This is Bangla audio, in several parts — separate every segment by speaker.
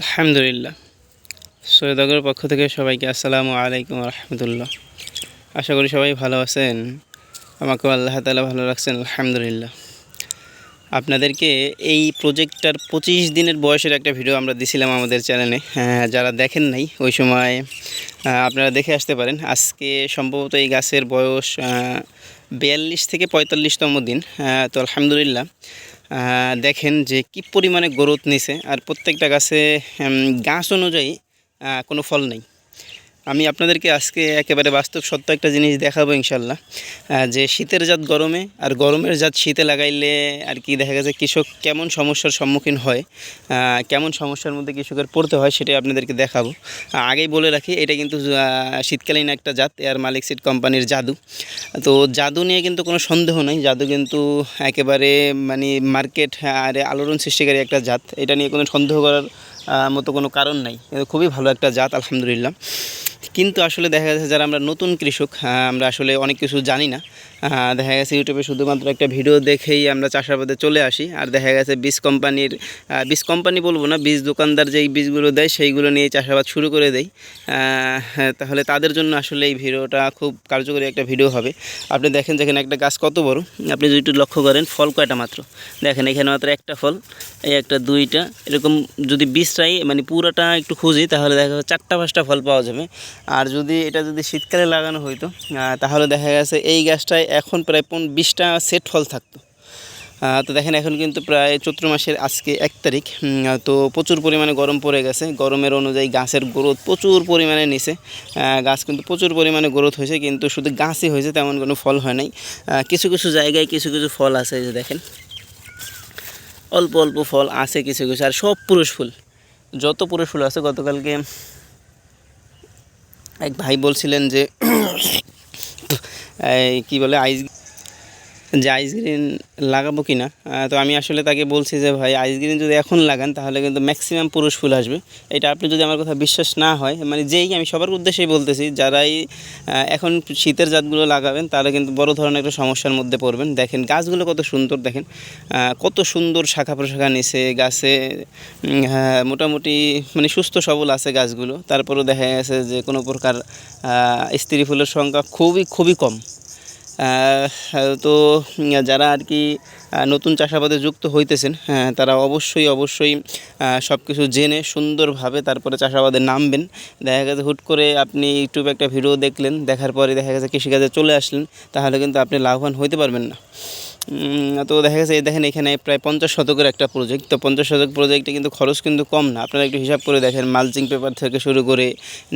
Speaker 1: আলহামদুলিল্লাহ। সৈয়দগর পক্ষ থেকে সবাইকে আসসালামু আলাইকুম রহমতুল্লাহ। আশা করি সবাই ভালো আছেন। আমাকেও আল্লাহ তালা ভালো রাখছেন আলহামদুলিল্লাহ। আপনাদেরকে এই প্রজেক্টটার পঁচিশ দিনের বয়সের একটা ভিডিও আমরা দিছিলাম আমাদের চ্যানেলে। হ্যাঁ, যারা দেখেন নাই ওই সময় আপনারা দেখে আসতে পারেন। আজকে সম্ভবত এই গাছের বয়স বিয়াল্লিশ থেকে পঁয়তাল্লিশতম দিন। তো আলহামদুলিল্লাহ। দেখেন যে কি পরিমাণে গ্রোথ নিছে আর প্রত্যেকটা গাছে গাছ অনুযায়ী কোনো ফল নেই। আমি আপনাদেরকে আজকে একেবারে বাস্তব সত্য একটা জিনিস দেখাবো ইনশাল্লাহ যে শীতের জাত গরমে আর গরমের জাত শীতে লাগাইলে আর কি দেখা গেছে কৃষক কেমন সমস্যার সম্মুখীন হয় কেমন সমস্যার মধ্যে কৃষকের পড়তে হয় সেটাই আপনাদেরকে দেখাবো। আগেই বলে রাখি, এটা কিন্তু শীতকালীন একটা জাত, এয়ার মালিক সিট কোম্পানির জাদু। তো জাদু নিয়ে কিন্তু কোনো সন্দেহ নেই, জাদু কিন্তু একেবারে মানে মার্কেট, আর আলোড়ন সৃষ্টিকারী একটা জাত, এটা নিয়ে কোনো সন্দেহ করার মতো কোনো কারণ নাই। খুবই ভালো একটা জাত, আলহামদুলিল্লাহ। কিন্তু আসলে দেখা যাচ্ছে যারা আমরা নতুন কৃষক আমরা আসলে অনেক কিছু জানি না। দেখা গেছে ইউটিউবে শুধুমাত্র একটা ভিডিও দেখেই আমরা চাষাবাদে চলে আসি। আর দেখা গেছে বীজ কোম্পানির বীজ কোম্পানি বলব না বীজ দোকানদার যেই বীজগুলো দেয় সেইগুলো নিয়ে চাষাবাদ শুরু করে দেয় হ্যাঁ, তাহলে তাদের জন্য আসলে এই ভিডিওটা খুব কার্যকরী একটা ভিডিও হবে। আপনি দেখেন যেখানে একটা গাছ কত বড়। আপনি যদি একটু লক্ষ্য করেন ফল কয়টা মাত্র? দেখেন এখানে মাত্র একটা ফল এই একটা দুইটা। এরকম যদি বীজটাই মানে পুরোটা একটু খুঁজি তাহলে দেখা যাচ্ছে চারটা পাঁচটা ফল পাওয়া যাবে। আর যদি এটা যদি শীতকালে লাগানো হইতো তাহলে দেখা গেছে এই গাছটায় এখন প্রায় পন বিশটা সেট ফল থাকতো। তো দেখেন এখন কিন্তু প্রায় চৈত্র মাসের আজকে এক তারিখ তো প্রচুর পরিমাণে গরম পড়ে গেছে। গরমের অনুযায়ী গাছের গ্রোথ প্রচুর পরিমাণে নিছে। গাছ কিন্তু প্রচুর পরিমাণে গ্রোথ হয়েছে, কিন্তু শুধু গাছই হয়েছে, তেমন কোনো ফল হয় নাই। কিছু কিছু জায়গায় কিছু কিছু ফল আছে যে দেখেন। অল্প অল্প ফল আছে, কিছু কিছু, আর সব পুরুষ ফুল। যত পুরুষ ফুল আছে, গতকালকে এক ভাই বলছিলেন যে কি বলে আইস যে আইস গ্রিন লাগাবো কি না তো আমি আসলে তাকে বলছি যে ভাই আইস গ্রিন যদি এখন লাগান তাহলে কিন্তু ম্যাক্সিমাম পুরুষ ফুল আসবে। এটা আপনি যদি আমার কথা বিশ্বাস না হয় মানে যেই আমি সবার উদ্দেশ্যেই বলতেছি যারাই এখন শীতের জাতগুলো লাগাবেন তারা কিন্তু বড় ধরনের একটা সমস্যার মধ্যে পড়বেন। দেখেন গাছগুলো কত সুন্দর দেখেন কত সুন্দর শাখা প্রশাখা নিছে গাছে হ্যাঁ, মোটামুটি মানে সুস্থ সবল আছে গাছগুলো। তারপরেও দেখা গেছে যে কোনো প্রকার স্ত্রী ফুলের সংখ্যা খুবই খুবই কম। তো যারা আর কি নতুন চাষাবাদে যুক্ত হইতেছেন হ্যাঁ তারা অবশ্যই অবশ্যই সব কিছু জেনে সুন্দরভাবে তারপরে চাষাবাদে নামবেন। দেখা গেছে হুট করে আপনি ইউটিউবে একটা ভিডিও দেখলেন, দেখার পরে দেখা গেছে কৃষিকাজে চলে আসলেন, তাহলে কিন্তু আপনি লাভবান হইতে পারবেন না। তো দেখা গেছে, দেখেন এখানে প্রায় পঞ্চাশ শতকের একটা প্রজেক্ট তো পঞ্চাশ শতক প্রজেক্টে কিন্তু খরচ কিন্তু কম না। আপনারা একটু হিসাব করে দেখেন মালচিং পেপার থেকে শুরু করে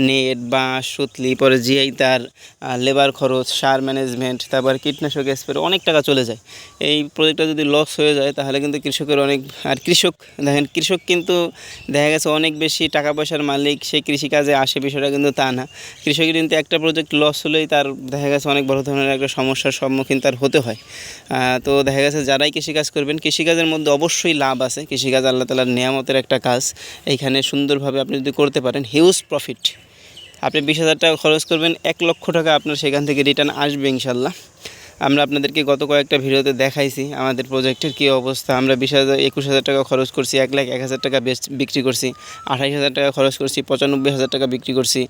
Speaker 1: নেট বাঁশ, সুতলি, পরে জিআই তার লেবার খরচ, সার ম্যানেজমেন্ট তারপর কীটনাশক স্প্রে অনেক টাকা চলে যায়। এই প্রজেক্টটা যদি লস হয়ে যায়, তাহলে কিন্তু কৃষকের অনেক, আর কৃষক, দেখেন কৃষক কিন্তু দেখা গেছে অনেক বেশি টাকা পয়সার মালিক, সেই কৃষিকাজে আসে বিষয়টা কিন্তু তা না। কৃষকের কিন্তু একটা প্রজেক্ট লস হলেই তার দেখা গেছে অনেক বড় ধরনের একটা সমস্যার সম্মুখীন তার হতে হয়। তো দেখা গেছে যারাই কৃষিকাজ করবেন, কৃষিকাজের মধ্যে অবশ্যই লাভ আছে। কৃষিকাজ আল্লাহ তালার নিয়ামতের একটা কাজ। এইখানে সুন্দরভাবে আপনি যদি করতে পারেন হিউজ প্রফিট আপনি বিশ হাজার টাকা খরচ করবেন, এক লক্ষ টাকা আপনার সেখান থেকে রিটার্ন আসবে ইনশাল্লাহ আমরা আপনাদেরকে গত কয়েকটা ভিডিওতে দেখাইছি আমাদের প্রজেক্টের কী অবস্থা। আমরা বিশ হাজার, একুশ হাজার টাকা খরচ করছি, এক লাখ এক হাজার টাকা বিক্রি করছি, আঠাইশ হাজার টাকা খরচ করছি, পঁচানব্বই হাজার টাকা বিক্রি করছি,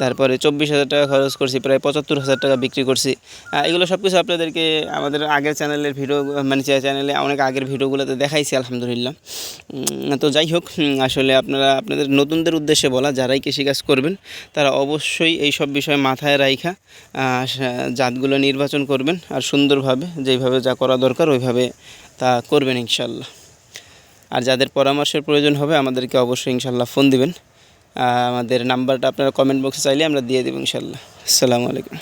Speaker 1: তারপরে চব্বিশ হাজার টাকা খরচ করছি, প্রায় পঁচাত্তর হাজার টাকা বিক্রি করছি। এগুলো সব কিছু আপনাদেরকে আমাদের আগের চ্যানেলের ভিডিও মানে চ্যানেলে অনেক আগের ভিডিওগুলোতে দেখাইছি, আলহামদুলিল্লাহ। তো যাই হোক আসলে আপনারা, আপনাদের নতুনদের উদ্দেশ্যে বলা, যারাই কৃষিকাজ করবেন, তারা অবশ্যই এই সব বিষয়ে মাথায় রাইখা জাতগুলো নির্বাচন করবেন আর সুন্দরভাবে যেইভাবে যা করা দরকার ওইভাবে তা করবেন ইনশাল্লাহ আর যাদের পরামর্শের প্রয়োজন হবে আমাদেরকে অবশ্যই ইনশাল্লাহ ফোন দিবেন। আমাদের নাম্বারটা আপনারা কমেন্ট বক্সে চাইলে আমরা দিয়ে দেবো ইনশাল্লাহ আসসালামু আলাইকুম।